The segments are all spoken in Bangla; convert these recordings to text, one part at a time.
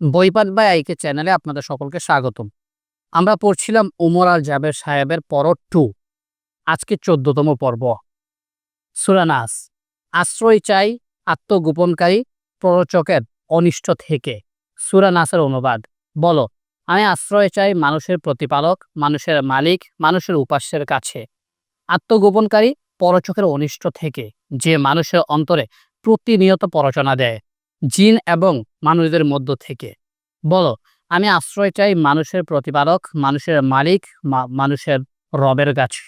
বইপাট বাই আইকে চ্যানেলে আপনাদের সকলকে স্বাগতম। আমরা পড়ছিলাম উমর আল জাবের সাহেবের পর টু, আজকে চোদ্দতম পর্ব। সুরানাস আশ্রয় চাই, আত্মগোপনকারী, প্ররোচকের অনিষ্ট থেকে। সুরানাসের অনুবাদ, বলো, আমি আশ্রয় চাই মানুষের প্রতিপালক, মানুষের মালিক, মানুষের উপাস্যের কাছে। আত্মগোপনকারী পরচকের অনিষ্ট থেকে, যে মানুষের অন্তরে প্রতিনিয়ত পরচনা দেয়। জিন এবং মানুষদের মধ্য থেকে। বলো, আমি আশ্রয় চাই মানুষের প্রতিপালক, মানুষের মালিক মানুষের রবের কাছে।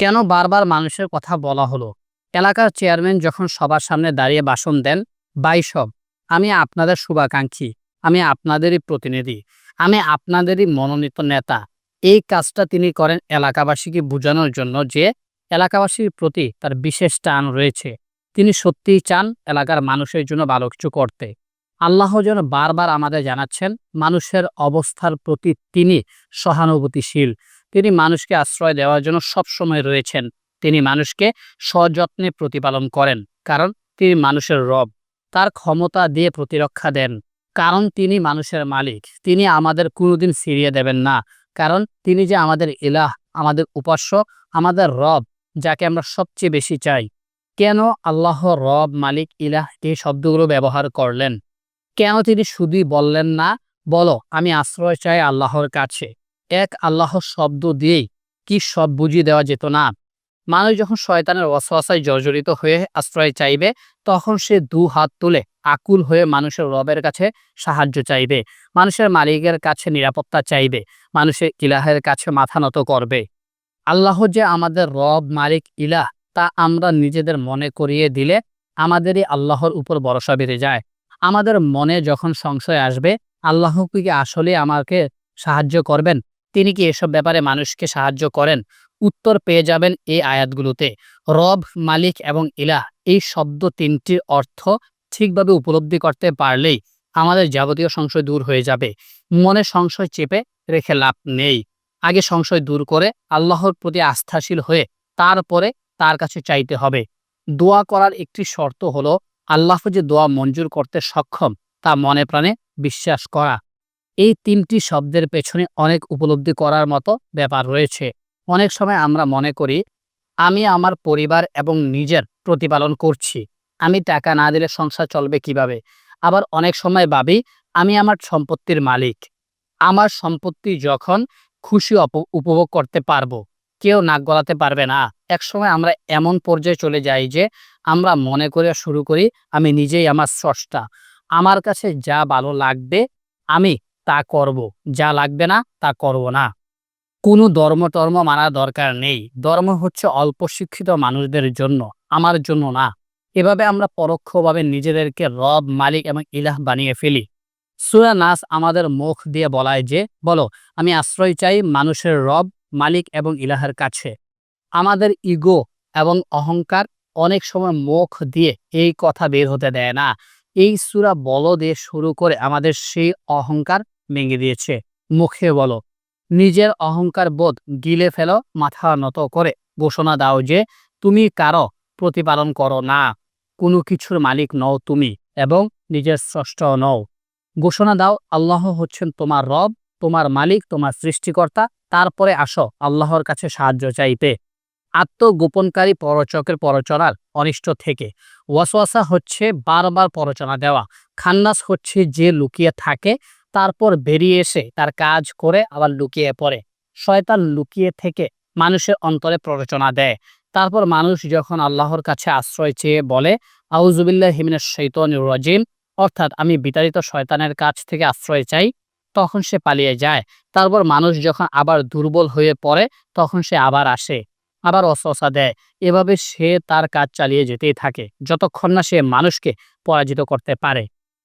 কেন বারবার মানুষের কথা বলা হলো? এলাকার চেয়ারম্যান যখন সবার সামনে দাঁড়িয়ে ভাষণ দেন বাইসব আমি আপনাদের শুভাকাঙ্ক্ষী, আমি আপনাদেরই প্রতিনিধি, আমি আপনাদেরই মনোনীত নেতা। এই কাজটা তিনি করেন এলাকাবাসীকে বোঝানোর জন্য যে, এলাকাবাসীর প্রতি তার বিশেষ টান রয়েছে। তিনি সত্যিই চান এলাকার মানুষের জন্য ভালো কিছু করতে। আল্লাহ যেন বারবার আমাদের জানাচ্ছেন, মানুষের অবস্থার প্রতি তিনি সহানুভূতিশীল। তিনি মানুষকে আশ্রয় দেওয়ার জন্য সবসময় রয়েছেন। তিনি মানুষকে সযত্নে প্রতিপালন করেন, কারণ তিনি মানুষের রব। তার ক্ষমতা দিয়ে প্রতিরক্ষা দেন, কারণ তিনি মানুষের মালিক। তিনি আমাদের কোনোদিন ফিরিয়ে দেবেন না, কারণ তিনি যে আমাদের ইলাহ, আমাদের উপাস্য, আমাদের রব, যাকে আমরা সবচেয়ে বেশি চাই। কেন আল্লাহ রব মালিক ইলাহ এই শব্দগুলো ব্যবহার করলেন? কেন তিনি শুধুই বললেন না, বলো, আমি আশ্রয় চাই আল্লাহর কাছে। এক আল্লাহ শব্দ দিয়েই কি সব বুঝিয়ে দেওয়া যেত না? মানুষ যখন শয়তানের অসহায় জর্জরিত হয়ে আশ্রয় চাইবে, তখন সে দু হাত তুলে আকুল হয়ে মানুষের রবের কাছে সাহায্য চাইবে, মানুষের মালিকের কাছে নিরাপত্তা চাইবে, মানুষের ইলাহের কাছে মাথা নত করবে। আল্লাহ যে আমাদের রব, মালিক, ইলাহ তা আমরা নিজেদের মনে করিয়ে দিলে আমাদেরই আল্লাহর উপর ভরসা বেড়ে যায়। আমাদের মনে যখন সংশয় আসবে, আল্লাহ কি আসলে আমাকে সাহায্য করবেন? তিনি কি এসব ব্যাপারে মানুষকে সাহায্য করেন? উত্তর পেয়ে যাবেন এই আয়াতগুলোতে। রব, মালিক এবং ইলাহ এই শব্দ তিনটির অর্থ ঠিকভাবে উপলব্ধি করতে পারলেই আমাদের যাবতীয় সংশয় দূর হয়ে যাবে। মনে সংশয় চেপে রেখে লাভ নেই। আগে সংশয় দূর করে আল্লাহর প্রতি আস্থাশীল হয়ে তারপরে তার কাছে চাইতে হবে। দোয়া করার একটি শর্ত হলো আল্লাহ যে দোয়া মঞ্জুর করতে সক্ষম, তা মনে প্রাণে বিশ্বাস করা। এই তিনটি শব্দের পেছনে অনেক উপলব্ধি করার মতো ব্যাপার রয়েছে। অনেক সময় আমরা মনে করি, আমি আমার পরিবার এবং নিজের প্রতিপালন করছি। আমি টাকা না দিলে সংসার চলবে কীভাবে? আবার অনেক সময় ভাবি, আমি আমার সম্পত্তির মালিক। আমার সম্পত্তি যখন খুশি উপভোগ করতে পারব। কেউ নাক গলাতে পারবে না। একসময় আমরা এমন পর্যায়ে চলে যাই যে আমরা মনে করে শুরু করি, আমি নিজেই আমার স্রষ্টা। আমার কাছে যা ভালো লাগবে, আমি তা করব। যা লাগবে না, তা করব না। কোনো ধর্ম টর্ম মানার দরকার নেই। ধর্ম হচ্ছে অল্প শিক্ষিত মানুষদের জন্য, আমার জন্য না। এভাবে আমরা পরোক্ষভাবে নিজেদেরকে রব, মালিক এবং ইলাহ বানিয়ে ফেলি। সুরা নাস আমাদের মুখ দিয়ে বলায় যে, বলো, আমি আশ্রয় চাই মানুষের রব মালিক এবং ইলাহার কাছে। আমাদের ইগো এবং অহংকার অনেক সময় মুখ দিয়ে এই কথা বের হতে দেয় না। এই সুরা বলো দিয়ে শুরু করে আমাদের সেই অহংকার ভেঙে দিয়েছে। মুখে বলো, নিজের অহংকার বোধ গিলে ফেলো, মাথা নত করে। ঘোষণা দাও যে, তুমি কারও প্রতিপালন করো না। কোনো কিছুর মালিক নও তুমি এবং নিজের স্রষ্ট নও। ঘোষণা দাও, আল্লাহ হচ্ছেন তোমার রব তোমার মালিক, তোমার সৃষ্টিকর্তা, তারপরে আসো, আল্লাহর কাছে সাহায্য চাইতে আত্মগোপনকারী পরচকের পরচনার অনিষ্ট থেকে। ওয়াসওয়াসা হচ্ছে বারবার পরচনা দেওয়া। খান্নাস হচ্ছে যে লুকিয়ে থাকে, তারপর বেরিয়ে এসে তার কাজ করে আবার লুকিয়ে পড়ে। শয়তান লুকিয়ে থেকে মানুষের অন্তরে প্ররোচনা দেয়। তারপর মানুষ যখন আল্লাহর কাছে আশ্রয় চেয়ে বলে আউজুবিল্লাহ হিমিনের শৈতন রাজিম, অর্থাৎ আমি বিতাড়িত শয়তানের কাছ থেকে আশ্রয় চাই তখন সে পালিয়ে যায়। তারপর মানুষ যখন আবার দুর্বল হয়ে পড়ে, তখন সে আবার আসে, আবার অসহসা দেয়। এভাবে সে তার কাজ চালিয়ে যেতেই থাকে, যতক্ষণ না সে মানুষকে পরাজিত করতে পারে।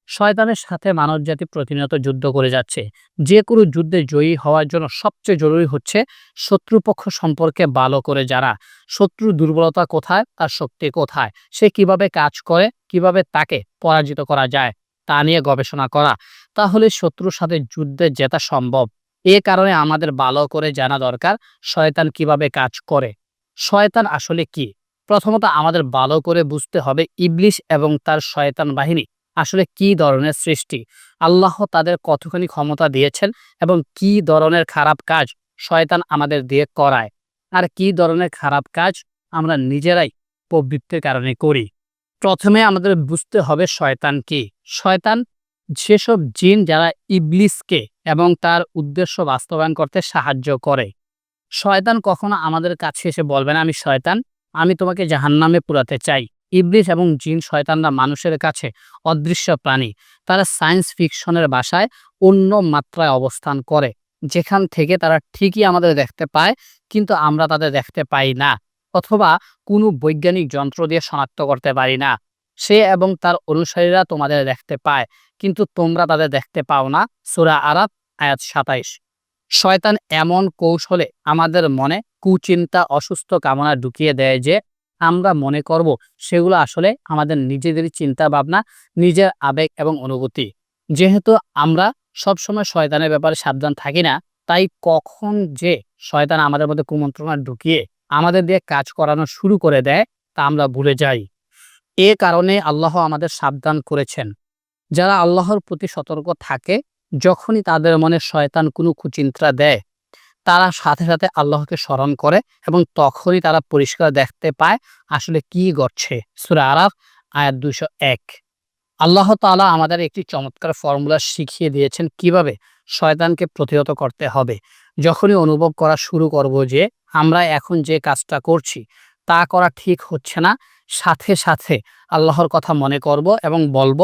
শয়তানের সাথে মানবজাতি প্রতিনিয়ত যুদ্ধ করে যাচ্ছে। যে কোনো যুদ্ধে জয়ী হওয়ার জন্য সবচেয়ে জরুরি হচ্ছে শত্রুপক্ষ সম্পর্কে ভালো করে জানা। শত্রুর দুর্বলতা কোথায়, তার শক্তি কোথায়, সে কীভাবে কাজ করে, কীভাবে তাকে পরাজিত করা যায়, তা নিয়ে গবেষণা করা। তাহলে শত্রুর সাথে যুদ্ধে জেতা সম্ভব। এ কারণে আমাদের ভালো করে জানা দরকার শয়তান কীভাবে কাজ করে। শয়তান আসলে কি? প্রথমত আমাদের ভালো করে বুঝতে হবে ইবলিশ এবং তার শয়তান বাহিনী আসলে কি ধরনের সৃষ্টি। আল্লাহ তাদের কতখানি ক্ষমতা দিয়েছেন এবং কি ধরনের খারাপ কাজ শয়তান আমাদের দিয়ে করায়। আর কি ধরনের খারাপ কাজ আমরা নিজেরাই প্রবৃত্তির কারণে করি। প্রথমে আমাদের বুঝতে হবে শয়তান কি। শয়তান সেসব জিন যারা ইবলিসকে এবং তার উদ্দেশ্য বাস্তবায়ন করতে সাহায্য করে। শয়তান কখনো আমাদের কাছে এসে বলবে না, আমি শয়তান, আমি তোমাকে জাহান্নামে পুরাতে চাই। ইবলিস এবং জিন শয়তানরা মানুষের কাছে অদৃশ্য প্রাণী। তারা সায়েন্স ফিকশনের বাসায় অন্য মাত্রায় অবস্থান করে। যেখান থেকে তারা ঠিকই আমাদের দেখতে পায়, কিন্তু আমরা তাদের দেখতে পাই না অথবা কোনো বৈজ্ঞানিক যন্ত্র দিয়ে শনাক্ত করতে পারি না। সে এবং তার অনুসারীরা তোমাদের দেখতে পায়। কিন্তু তোমরা তাদের দেখতে পাও না। সুরা আরাত আয়াত সাতাইশ। শয়তান এমন কৌশলে আমাদের মনে কুচিন্তা, অসুস্থ কামনা ঢুকিয়ে দেয় যে, আমরা মনে করব সেগুলো আসলে আমাদের নিজেদেরই চিন্তা ভাবনা নিজের আবেগ এবং অনুভূতি। যেহেতু আমরা সবসময় শয়তানের ব্যাপারে সাবধান থাকি না, তাই কখন যে শয়তান আমাদের মধ্যে কুমন্ত্রণা ঢুকিয়ে আমাদের দিয়ে কাজ করানো শুরু করে দেয়, তা আমরা ভুলে যাই। এ কারণে আল্লাহ আমাদের সাবধান করেছেন। যারা আল্লাহর প্রতি সতর্ক থাকে, যখনই তাদের মনে শয়তান কোনো কুচিন্তা দেয়, তারা সাথে সাথে আল্লাহকে স্মরণ করে এবং তখনই তারা পরিষ্কার দেখতে পায় আসলে কি ঘটছে। সুরা আরাফ, আয়াত দুইশো এক। আল্লাহ তালা আমাদের একটি চমৎকার ফর্মুলা শিখিয়ে দিয়েছেন কীভাবে শয়তানকে প্রতিহত করতে হবে। যখনই অনুভব করা শুরু করব যে, আমরা এখন যে কাজটা করছি, তা করা ঠিক হচ্ছে না, সাথে সাথে আল্লাহর কথা মনে করব এবং বলব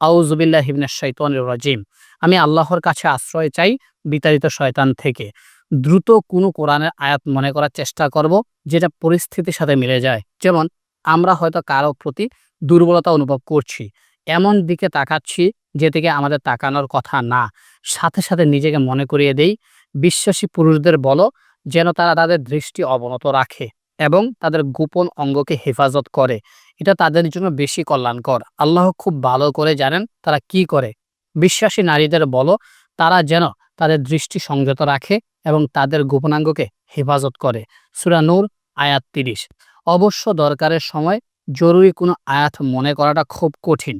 আউজুবিল্লাহ হিবনে শৈতন রাজিম। আমি আল্লাহর কাছে আশ্রয় চাই বিতাড়িত শয়তান থেকে। দ্রুত কোনো কোরআনের আয়াত মনে করার চেষ্টা করব, যেটা পরিস্থিতির সাথে মিলে যায়। যেমন, আমরা হয়তো কারও প্রতি দুর্বলতা অনুভব করছি, এমন দিকে তাকাচ্ছি যে থেকে আমাদের তাকানোর কথা না। সাথে সাথে নিজেকে মনে করিয়ে দেই, বিশ্বাসী পুরুষদের বলো যেন তারা তাদের দৃষ্টি অবনত রাখে এবং তাদের গোপন অঙ্গকে হেফাজত করে। এটা তাদের জন্য বেশি কল্যাণকর। আল্লাহ খুব ভালো করে জানেন তারা কি করে। বিশ্বাসী নারীদের বলো, তারা যেন তাদের দৃষ্টি সংযত রাখে এবং তাদের গোপনাঙ্গকে হেফাজত করে। সুরা নূর, আয়াত তিরিশ। অবশ্য দরকারের সময় জরুরি কোনো আয়াত মনে করাটা খুব কঠিন।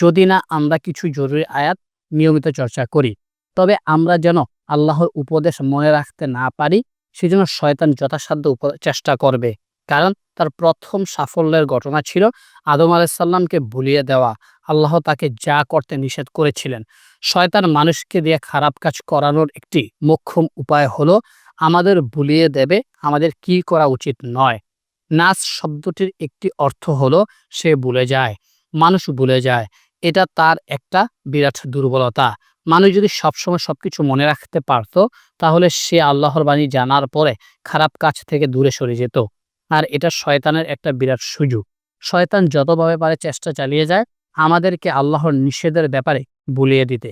যদি না আমরা কিছু জরুরি আয়াত নিয়মিত চর্চা করি, তবে আমরা যেন আল্লাহর উপদেশ মনে রাখতে না পারি, সেজন্য শয়তান যথাসাধ্য চেষ্টা করবে। কারণ তার প্রথম সাফল্যের ঘটনা ছিল আদম আলাইসাল্লামকে ভুলিয়ে দেওয়া। আল্লাহ তাকে যা করতে নিষেধ করেছিলেন। শয়তান মানুষকে দিয়ে খারাপ কাজ করানোর একটি মোক্ষম উপায় হলো, আমাদের ভুলিয়ে দেবে, আমাদের কি করা উচিত নয়। নাচ শব্দটির একটি অর্থ হলো, সে ভুলে যায়, মানুষ ভুলে যায়। এটা তার একটা বিরাট দুর্বলতা। মানুষ যদি সবসময় সবকিছু মনে রাখতে পারত, তাহলে সে আল্লাহর বাণী জানার পরে খারাপ কাজ থেকে দূরে সরে যেত। আর এটা শয়তানের একটা বিরাট সুযোগ। শয়তান যতভাবে পারে চেষ্টা চালিয়ে যায়, আমাদেরকে আল্লাহর নিষেধের ব্যাপারে বুলিয়ে দিতে।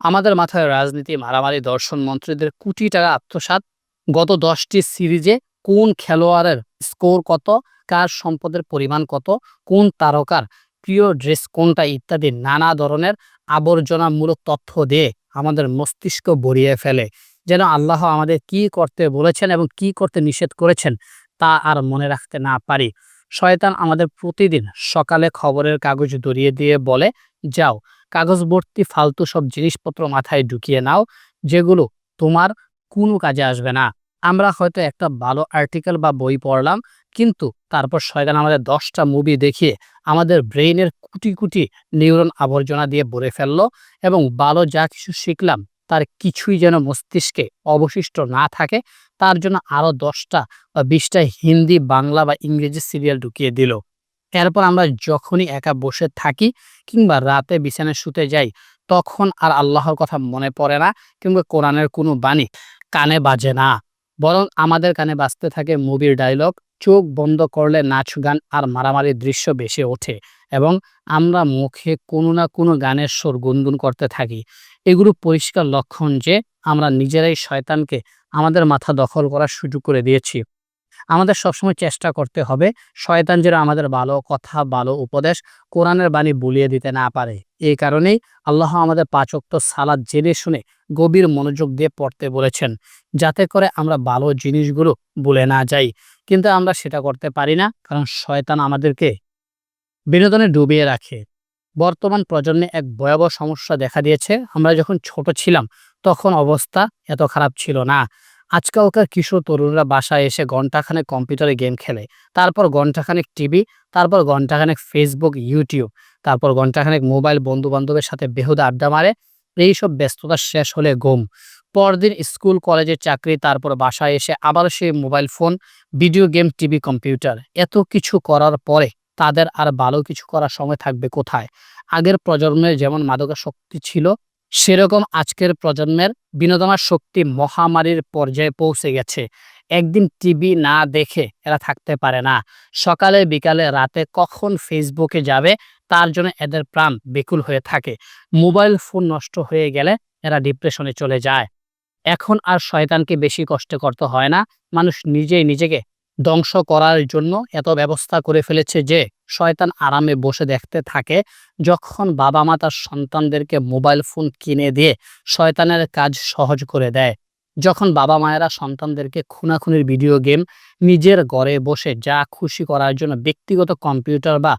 আমাদের মাথায় রাজনীতি, মারামারি, দর্শন মন্ত্রীদের কোটি টাকা আত্মসাত গত দশটি সিরিজে কোন খেলোয়াড়ের স্কোর কত, কার সম্পদের পরিমাণ কত, কোন তারকার প্রিয় ড্রেস কোনটা ইত্যাদি নানা ধরনের আবর্জনামূলক তথ্য দিয়ে আমাদের মস্তিষ্ক বড়িয়ে ফেলে। যেন আল্লাহ আমাদের কি করতে বলেছেন এবং কি করতে নিষেধ করেছেন তা আর মনে রাখতে না পারি। শয়তান আমাদের প্রতিদিন সকালে খবরের কাগজ দরিয়ে দিয়ে বলে, যাও কাগজ ভর্তি ফালতু সব জিনিসপত্র মাথায় ঢুকিয়ে নাও, যেগুলো তোমার কোনো কাজে আসবে না। আমরা হয়তো একটা ভালো আর্টিকেল বা বই পড়লাম, কিন্তু তারপর শয়তান আমাদের দশটা মুভি দেখিয়ে আমাদের ব্রেইনের কুটি কুটি নিউরন আবর্জনা দিয়ে ভরে ফেলল এবং ভালো যা কিছু শিখলাম, তার কিছুই যেন মস্তিষ্কে অবশিষ্ট না থাকে তার জন্য আরও দশটা বা বিশটা হিন্দি, বাংলা বা ইংরেজি সিরিয়াল ঢুকিয়ে দিল। এরপর আমরা যখনই একা বসে থাকি কিংবা রাতে বিছানায় শুতে যাই, তখন আর আল্লাহর কথা মনে পড়ে না কিংবা কোরআনের কোনো বাণী কানে বাজে না। বরং আমাদের কানে বাজতে থাকে মুভির ডায়লগ চোখ বন্ধ করলে নাচ গান আর মারামারির দৃশ্য বেশি ওঠে এবং আমরা মুখে কোনো না কোনো গানের সুর গুনগুন করতে থাকি। এগুলো পরিষ্কার লক্ষণ যে আমরা নিজেরাই শয়তানকে আমাদের মাথা দখল করার সুযোগ করে দিয়েছি। আমাদের সবসময় চেষ্টা করতে হবে শয়তান যেন আমাদের ভালো কথা, ভালো উপদেশ কোরআনের বাণী বুলিয়ে দিতে না পারে। এই কারণেই আল্লাহ আমাদের পাচক্ত সালাদ জেনে শুনে গভীর মনোযোগ দিয়ে পড়তে বলেছেন, যাতে করে আমরা ভালো জিনিসগুলো ভুলে না যাই। কিন্তু আমরা সেটা করতে পারি না, কারণ শয়তান আমাদেরকে বিনোদনে ডুবিয়ে রাখে। বর্তমান প্রজন্মে এক ভয়াবহ সমস্যা দেখা দিয়েছে। আমরা যখন ছোট ছিলাম তখন অবস্থা এত খারাপ ছিল না। আজকালকার কিশোর তরুণরা বাসায় এসে ঘন্টাখানেক কম্পিউটারে গেম খেলে, তারপর ঘন্টাখানেক টিভি, তারপর ঘন্টাখানেক ফেসবুক, ইউটিউব, তারপর ঘন্টাখানেক মোবাইল বন্ধু বান্ধবের সাথে বেহুদা আড্ডা মারে, এইসব ব্যস্ততা শেষ হলে ঘুম। পরদিন স্কুল কলেজের চাকরি, তারপর বাসায় এসে আবার সেই mobile phone, video game, TV, computer. এত কিছু করার পরে তাদের আর ভালো কিছু করার সময় থাকবে কোথায়? আগের প্রজন্মের যেমন মাদকাসক্তি ছিল সেরকম আজকের প্রজন্মের বিনোদনার শক্তি মহামারীর পর্যায়ে পৌঁছে গেছে। একদিন টিভি না দেখে এরা থাকতে পারে না। সকালে, বিকালে, রাতে কখন ফেসবুকে যাবে, তার জন্য এদের প্রাণ বেকুল হয়ে থাকে। মোবাইল ফোন নষ্ট হয়ে গেলে এরা ডিপ্রেশনে চলে যায়। এখন আর শয়তানকে বেশি কষ্ট করতে হয় না। মানুষ নিজেই নিজেকে ধ্বংস করার জন্য এত ব্যবস্থা করে ফেলেছে যে শয়তান আরামে বসে দেখতে থাকে। যখন বাবা মা তার সন্তানদেরকে মোবাইল ফোন কিনে দিয়ে শয়তানের কাজ সহজ করে দেয়, যখন বাবা মায়েরা সন্তানদেরকে খুনাখুনির ভিডিও গেম, নিজের ঘরে বসে যা খুশি করার জন্য ব্যক্তিগত কম্পিউটার বা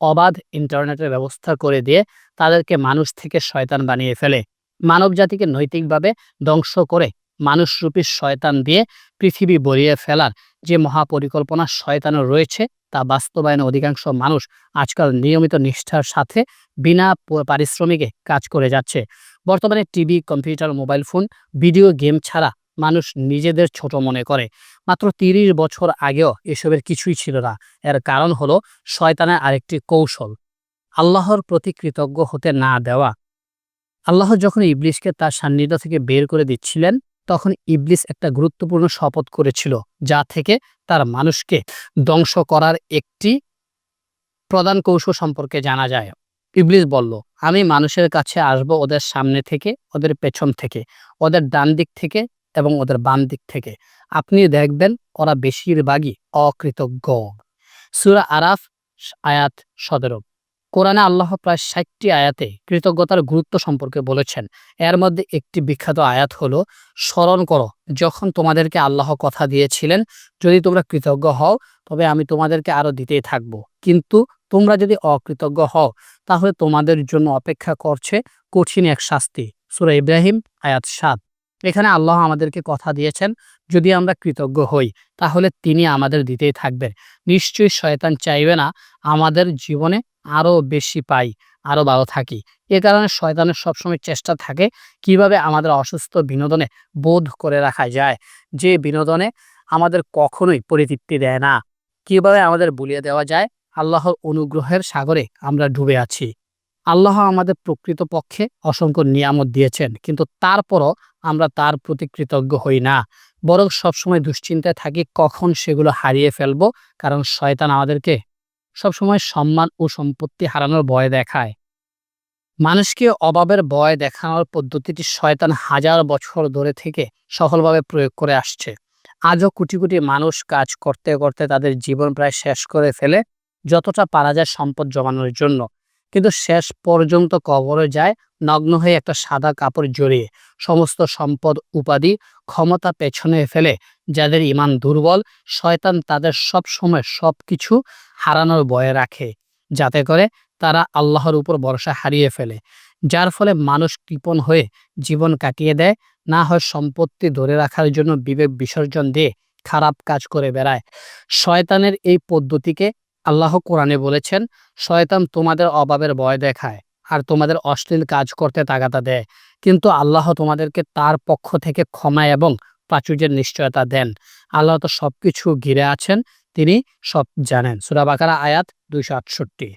অবাধ ইন্টারনেটের ব্যবস্থা করে দিয়ে তাদেরকে মানুষ থেকে শয়তান বানিয়ে ফেলে। মানব জাতিকে নৈতিকভাবে ধ্বংস করে মানুষরূপী শয়তান দিয়ে পৃথিবী বরিয়ে ফেলার যে মহাপরিকল্পনা শয়তানের রয়েছে, তা বাস্তবায়নে অধিকাংশ মানুষ আজকাল নিয়মিত নিষ্ঠার সাথে বিনা পারিশ্রমিকে কাজ করে যাচ্ছে। বর্তমানে TV, computer, mobile phone, video game ছাড়া মানুষ নিজেদের ছোট মনে করে। মাত্র তিরিশ বছর আগেও এসবের কিছুই ছিল না। এর কারণ হলো শয়তানের আরেকটি কৌশল। আল্লাহর প্রতি কৃতজ্ঞ হতে না দেওয়া। আল্লাহ যখন ইবলিশকে তার সান্নিধ্য থেকে বের করে দিচ্ছিলেন তখন ইবলিস একটা গুরুত্বপূর্ণ শপথ করেছিল, যা থেকে তার মানুষকে ধ্বংস করার একটি প্রধান কৌশল সম্পর্কে জানা যায়। ইবলিস বলল, আমি মানুষের কাছে আসব ওদের সামনে থেকে, ওদের পেছন থেকে, ওদের ডান দিক থেকে এবং ওদের বাম দিক থেকে। আপনি দেখবেন ওরা বেশিরভাগই অকৃতজ্ঞ। সুরা আরাফ আয়াত সতেরো। কোরআনে আল্লাহ প্রায় ষাটটি আয়াতে কৃতজ্ঞতার গুরুত্ব সম্পর্কে বলেছেন। এর মধ্যে একটি বিখ্যাত আয়াত হলো, স্মরণ করো, যখন তোমাদেরকে আল্লাহ কথা দিয়েছিলেন, যদি তোমরা কৃতজ্ঞ হও, তবে আমি তোমাদেরকে আরও দিতেই থাকব। কিন্তু তোমরা যদি অকৃতজ্ঞ হও, তাহলে তোমাদের জন্য অপেক্ষা করছে কঠিন এক শাস্তি। সুরা ইব্রাহিম, আয়াত সাত। এখানে আল্লাহ আমাদেরকে কথা দিয়েছেন, যদি আমরা কৃতজ্ঞ হই, তাহলে তিনি আমাদের দিতেই থাকবেন। নিশ্চয়ই শয়তান চাইবে না আমাদের জীবনে আরও বেশি পাই আরও ভালো থাকি। এ কারণে শয়তানের সবসময় চেষ্টা থাকে কীভাবে আমাদের অসুস্থ বিনোদনে বোধ করে রাখা যায়। যে বিনোদনে আমাদের কখনোই পরিতৃপ্তি দেয় না। কীভাবে আমাদের বুলিয়ে দেওয়া যায়? আল্লাহর অনুগ্রহের সাগরে আমরা ডুবে আছি। আল্লাহ আমাদের প্রকৃত পক্ষে অসংখ্য নিয়ামত দিয়েছেন, কিন্তু তারপরও আমরা তার প্রতি কৃতজ্ঞ হই না। বরং সবসময় দুশ্চিন্তায় থাকি, কখন সেগুলো হারিয়ে ফেলব? কারণ শয়তান আমাদেরকে সবসময় সম্মান ও সম্পত্তি হারানোর ভয় দেখায়। মানুষকে অভাবের ভয় দেখানোর পদ্ধতিটি শয়তান হাজার বছর ধরে থেকে সফলভাবে প্রয়োগ করে আসছে। আজও কোটি কোটি মানুষ কাজ করতে করতে তাদের জীবন প্রায় শেষ করে ফেলে, যতটা পারা যায় সম্পদ জমানোর জন্য। কিন্তু শেষ পর্যন্ত কবরে যায়, নগ্ন হয়ে একটা সাদা কাপড় জড়িয়ে সমস্ত সম্পদ, উপাধি ক্ষমতা পেছনে ফেলে যাদের ইমান দুর্বল, শয়তান তাদের সব সময় সব কিছু হারানোর ভয়ে রাখে, যাতে করে তারা আল্লাহর উপর ভরসা হারিয়ে ফেলে, যার ফলে মানুষ কৃপণ হয়ে জীবন কাটিয়ে দেয়, না হয় সম্পত্তি ধরে রাখার জন্য বিবেক বিসর্জন দিয়ে খারাপ কাজ করে বেড়ায়। শয়তানের এই পদ্ধতিকে আল্লাহ কোরআনে বলেছেন, শয়তান তোমাদের অভাবের ভয় দেখায় আর তোমাদের অশ্লীল কাজ করতে তাগাতা দেয়। কিন্তু আল্লাহ তোমাদেরকে তার পক্ষ থেকে ক্ষমা এবং প্রাচুর্যের নিশ্চয়তা দেন। আল্লাহ তো সব কিছু ঘিরে আছেন, তিনি সব জানেন। সুরাবাকারা আয়াত দুইশো আটষট্টি।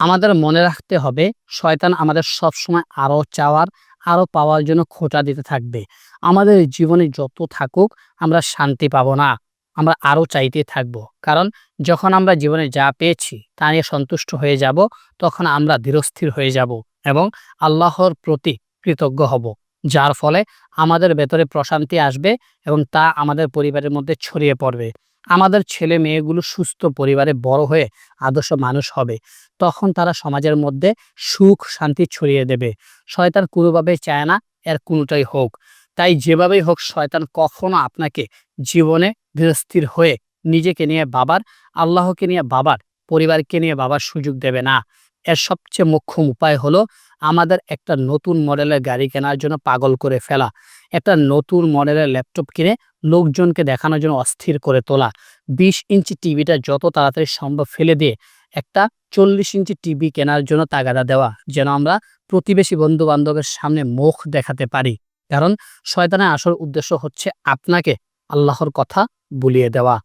আমাদের মনে রাখতে হবে, শয়তান আমাদের সবসময় আরও চাওয়ার আরও পাওয়ার জন্য খোঁটা দিতে থাকবে। আমাদের জীবনে যত থাকুক, আমরা শান্তি পাবো না, আমরা আরও চাইতে থাকব। কারণ যখন আমরা জীবনে যা পেয়েছি, তা নিয়ে সন্তুষ্ট হয়ে যাব, তখন আমরা ধীরস্থির হয়ে যাব এবং আল্লাহর প্রতি কৃতজ্ঞ হব। যার ফলে আমাদের ভেতরে প্রশান্তি আসবে এবং তা আমাদের পরিবারের মধ্যে ছড়িয়ে পড়বে। আমাদের ছেলে মেয়েগুলো সুস্থ পরিবারে বড় হয়ে আদর্শ মানুষ হবে। তখন তারা সমাজের মধ্যে সুখ, শান্তি ছড়িয়ে দেবে। শয়তান কোনোভাবে চায় না, এর কোনোটাই হোক। তাই যেভাবেই হোক শয়তান কখনো আপনাকে জীবনে ধীরস্থির হয়ে নিজেকে নিয়ে বাবার আল্লাহকে নিয়ে বাবার পরিবারকে নিয়ে বাবার সুযোগ দেবে না। এর সবচেয়ে মোক্ষম উপায় হলো আমাদের একটা নতুন মডেলের গাড়ি কেনার জন্য পাগল করে ফেলা। একটা নতুন মডেলের ল্যাপটপ কিনে লোকজনকে দেখানোর জন্য অস্থির করে তোলা। বিশ ইঞ্চি টিভিটা যত তাড়াতাড়ি সম্ভব ফেলে দিয়ে একটা চল্লিশ ইঞ্চি টিভি কেনার জন্য তাগাদা দেওয়া, যেন আমরা প্রতিবেশী বন্ধু বান্ধবের সামনে মুখ দেখাতে পারি। কারণ শয়তানের আসল উদ্দেশ্য হচ্ছে আপনাকে আল্লাহর কথা বুলিয়ে দেওয়া।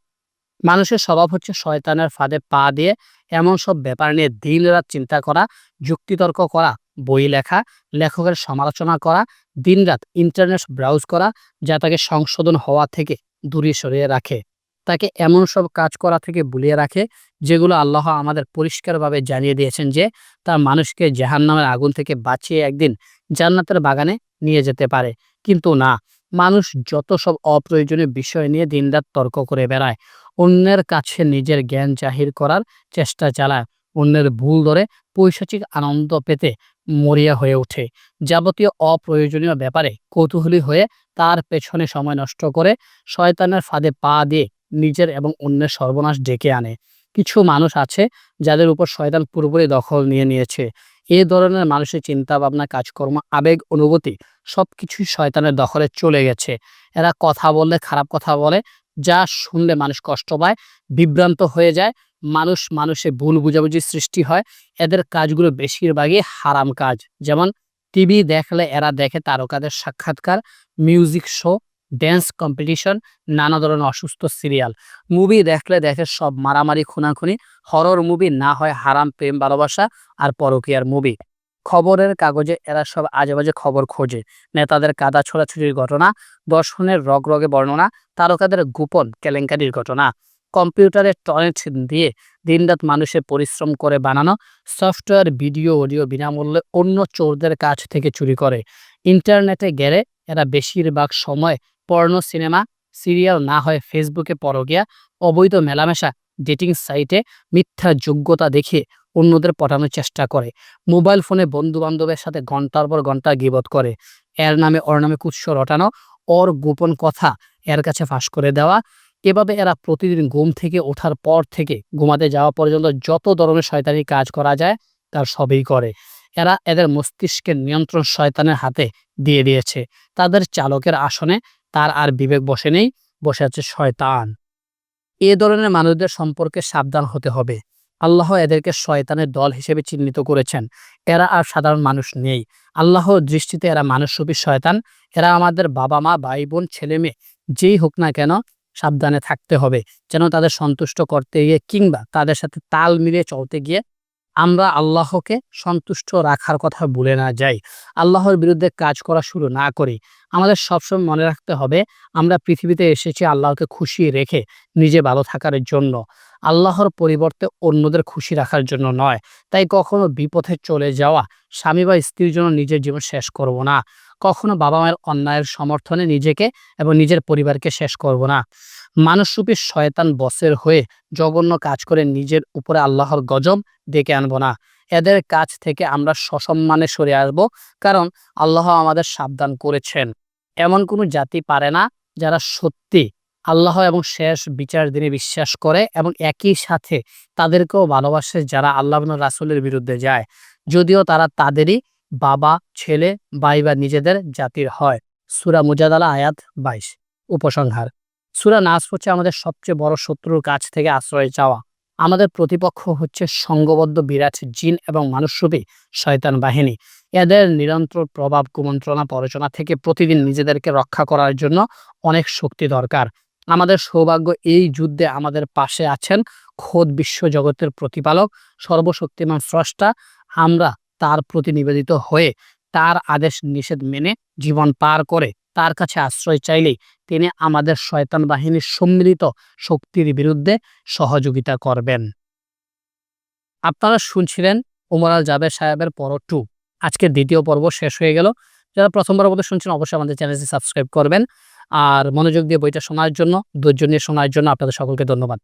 মানুষের স্বভাব হচ্ছে শয়তানের ফাঁদে পা দিয়ে এমন সব ব্যাপার নিয়ে দিন রাত চিন্তা করা, যুক্তিতর্ক করা, বই লেখা, লেখকের সমালোচনা করা দিনরাত ইন্টারনেট ব্রাউজ করা, যা তাকে সংশোধন হওয়া থেকে দূরে সরিয়ে রাখে। তাকে এমন সব কাজ করা থেকে বুলিয়ে রাখে, যেগুলো আল্লাহ আমাদের পরিষ্কারভাবে জানিয়ে দিয়েছেন যে, তার মানুষকে জাহান্নামের আগুন থেকে বাঁচিয়ে একদিন জান্নাতের বাগানে নিয়ে যেতে পারে। কিন্তু না, মানুষ যত সব অপ্রয়োজনীয় বিষয় নিয়ে দিনরাত তর্ক করে বেড়ায়। অন্যের কাছে নিজের জ্ঞান জাহির করার চেষ্টা চালায়। অন্যের ভুল ধরে পৈশাচিক আনন্দ পেতে মরিয়া হয়ে ওঠে। যাবতীয় অপ্রয়োজনীয় ব্যাপারে কৌতূহলী হয়ে তার পেছনে সময় নষ্ট করে শয়তানের ফাঁদে পা দিয়ে নিজের এবং অন্যের সর্বনাশ ডেকে আনে। কিছু মানুষ আছে যাদের উপর শয়তান পুরোপুরি দখল নিয়ে নিয়েছে। এ ধরনের মানুষের চিন্তা ভাবনা কাজকর্ম, আবেগ, অনুভূতি সব কিছুই শয়তানের দখলে চলে গেছে। এরা কথা বললে খারাপ কথা বলে যা শুনলে মানুষ কষ্ট পায়, বিভ্রান্ত হয়ে যায়, মানুষ মানুষে ভুল বুঝাবুঝি সৃষ্টি হয়। এদের কাজগুলো বেশিরভাগই হারাম কাজ। যেমন টিভি দেখলে এরা দেখে তারকাদের সাক্ষাৎকার, মিউজিক শো, ড্যান্স কম্পিটিশন, নানা ধরনের অসুস্থ সিরিয়াল। মুভি দেখলে দেখে সব মারামারি, খুনাখুনি, হরর মুভি না হয় হারাম প্রেম, ভালোবাসা আর পরকীয়ার মুভি। খবরের কাগজে এরা সব আজেবাজে খবর খোঁজে। নেতাদের কাদা ছোড়াছুড়ির ঘটনা, দর্শনের রগ রগে বর্ণনা, তারকাদের গোপন কেলেঙ্কারির ঘটনা। কম্পিউটারের টরেন্ট দিয়ে দিনরাত মানুষের পরিশ্রম করে বানানো সফটওয়্যার, ভিডিও, অডিও বিনামূল্যে অন্য চোরদের কাছ থেকে চুরি করে। ইন্টারনেটে গেলে এরা বেশিরভাগ সময় পর্ণ সিনেমা, সিরিয়াল না হয় ফেসবুকে পরগিয়া অবৈধ মেলামেশা, ডেটিং সাইটে মিথ্যা যোগ্যতা দেখিয়ে অন্যদের পটানোর চেষ্টা করে। মোবাইল ফোনে বন্ধু বান্ধবের সাথে ঘণ্টার পর ঘণ্টা গিবত করে। এর নামে, ওর নামে কুৎস রটানো, ওর গোপন কথা এর কাছে ফাঁস করে দেওয়া। এভাবে এরা প্রতিদিন ঘুম থেকে ওঠার পর থেকে, ঘুমাতে যাওয়া পর্যন্ত যত ধরনের শয়তানি কাজ করা যায়, তার সবই করে। এরা এদের মস্তিষ্কের নিয়ন্ত্রণ শয়তানের হাতে দিয়ে দিয়েছে। তাদের চালকের আসনে তার আর বিবেক বসে নেই, বসে আছে শয়তান। এ ধরনের মানুষদের সম্পর্কে সাবধান হতে হবে। আল্লাহ এদেরকে শয়তানের দল হিসেবে চিহ্নিত করেছেন। এরা আর সাধারণ মানুষ নেই। আল্লাহর দৃষ্টিতে এরা মানুষরূপী শয়তান। এরা আমাদের বাবা মা ভাই বোন ছেলে মেয়ে যেই হোক না কেন সাবধানে থাকতে হবে। যেন তাদের সন্তুষ্ট করতে গিয়ে কিংবা তাদের সাথে তাল মিলিয়ে চলতে গিয়ে আমরা আল্লাহকে সন্তুষ্ট রাখার কথা ভুলে না যাই। আল্লাহর বিরুদ্ধে কাজ করা শুরু না করি। আমাদের সবসময় মনে রাখতে হবে, আমরা পৃথিবীতে এসেছি আল্লাহকে খুশি রেখে নিজে ভালো থাকার জন্য। আল্লাহর পরিবর্তে অন্যদের খুশি রাখার জন্য নয়। তাই কখনো বিপথে চলে যাওয়া, স্বামী বা স্ত্রীর জন্য নিজের জীবন শেষ করব না। কখনো বাবা মায়ের অন্যায়ের সমর্থনে নিজেকে এবং নিজের পরিবারকে শেষ করব না। মানুষরূপী শয়তান বসের হয়ে জঘন্য কাজ করে নিজের উপরে আল্লাহর গজব ডেকে আনব না। এদের কাছ থেকে আমরা সসম্মানে সরে আসব, কারণ আল্লাহ আমাদের সাবধান করেছেন। এমন কোনো জাতি পারে না যারা সত্যি আল্লাহ এবং শেষ বিচার দিনে বিশ্বাস করে এবং একই সাথে তাদেরকেও ভালোবাসে যারা আল্লাহ রাসুলের বিরুদ্ধে যায়। যদিও তারা তাদেরই বাবা, ছেলে, ভাই বা নিজেদের জাতির হয়। সুরা মুজাদালা আয়াত বাইশ, উপসংহার। সুরা নাস হচ্ছে আমাদের সবচেয়ে বড় শত্রুর কাছ থেকে আশ্রয় চাওয়া। আমাদের প্রতিপক্ষ হচ্ছে সঙ্গবদ্ধ বিরাট জিন এবং মানুষরূপী শয়তান বাহিনী। এদের নিরন্তর প্রভাব, কুমন্ত্রণা, পরচনা থেকে প্রতিদিন নিজেদেরকে রক্ষা করার জন্য অনেক শক্তি দরকার। আমাদের সৌভাগ্য এই যুদ্ধে আমাদের পাশে আছেন খোদ বিশ্বজগতের প্রতিপালক, সর্বশক্তিমান স্রষ্টা। আমরা তার প্রতি নিবেদিত হয়ে তার আদেশ নিষেধ মেনে জীবন পার করে তার কাছে আশ্রয় চাইলেই তিনি আমাদের শয়তান বাহিনীর সম্মিলিত শক্তির বিরুদ্ধে সহযোগিতা করবেন। আপনারা শুনছিলেন উমর আল জাবের সাহেবের পর টু। আজকের দ্বিতীয় পর্ব শেষ হয়ে গেল। যারা প্রথমবার মধ্যে শুনছেন, অবশ্যই আমাদের চ্যানেলটি সাবস্ক্রাইব করবেন। আর মনোযোগ দিয়ে বইটা শোনার জন্য ধৈর্য নিয়ে শোনার জন্য আপনাদের সকলকে ধন্যবাদ।